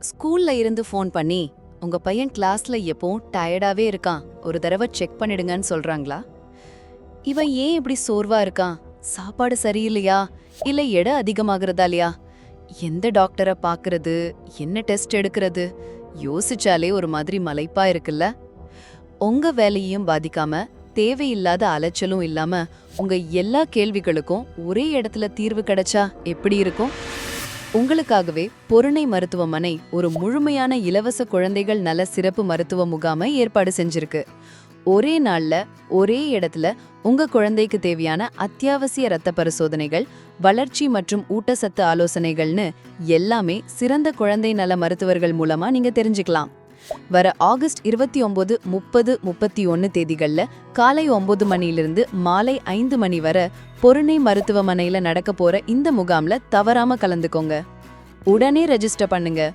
ஸ்கூல்ல இருந்து ஃபோன் பண்ணி உங்க பையன் கிளாஸ்ல எப்பவும் டயர்டாவே இருக்கான். ஒரு தடவை செக் பண்ணிடுங்கன்னு சொல்றாங்களா? இவன் ஏன் இப்படி சோர்வா இருக்கான்? சாப்பாடு சரியில்லையா? இல்ல எடை அதிகமாகறதாலையா எந்த டாக்டரை பார்க்கறது என்ன டெஸ்ட் எடுக்கிறது? யோசிச்சாலே ஒரு மாதிரி மலைப்பா இருக்குல்ல? உங்க வேலையையும் பாதிக்காம தேவையில்லாத அலைச்சலும் இல்லாம உங்க எல்லா கேள்விகளுக்கும் ஒரே இடத்துல தீர்வு கிடைச்சா எப்படி இருக்கும்? உங்களுக்காகவே பொருணை மருத்துவமனை ஒரு முழுமையான இலவச குழந்தைகள் நல சிறப்பு மருத்துவ முகாமை ஏற்பாடு செஞ்சிருக்கு. ஒரே நாள்ல ஒரே இடத்துல உங்க குழந்தைக்கு தேவையான அத்தியாவசிய இரத்த பரிசோதனைகள் வளர்ச்சி மற்றும் ஊட்டச்சத்து ஆலோசனைகள்னு எல்லாமே சிறந்த குழந்தை நல மருத்துவர்கள் மூலமா நீங்க தெரிஞ்சுக்கலாம். வர ஆகஸ்ட் இருபத்தி ஒன்பது முப்பது முப்பத்தி ஒன்று தேதிகள்ல காலை ஒன்பது மணியிலிருந்து மாலை ஐந்து மணி வரை பொருணை மருத்துவமனையில நடக்க போற இந்த முகாம்ல தவறாம கலந்துக்கோங்க. உடனே ரெஜிஸ்டர் பண்ணுங்க.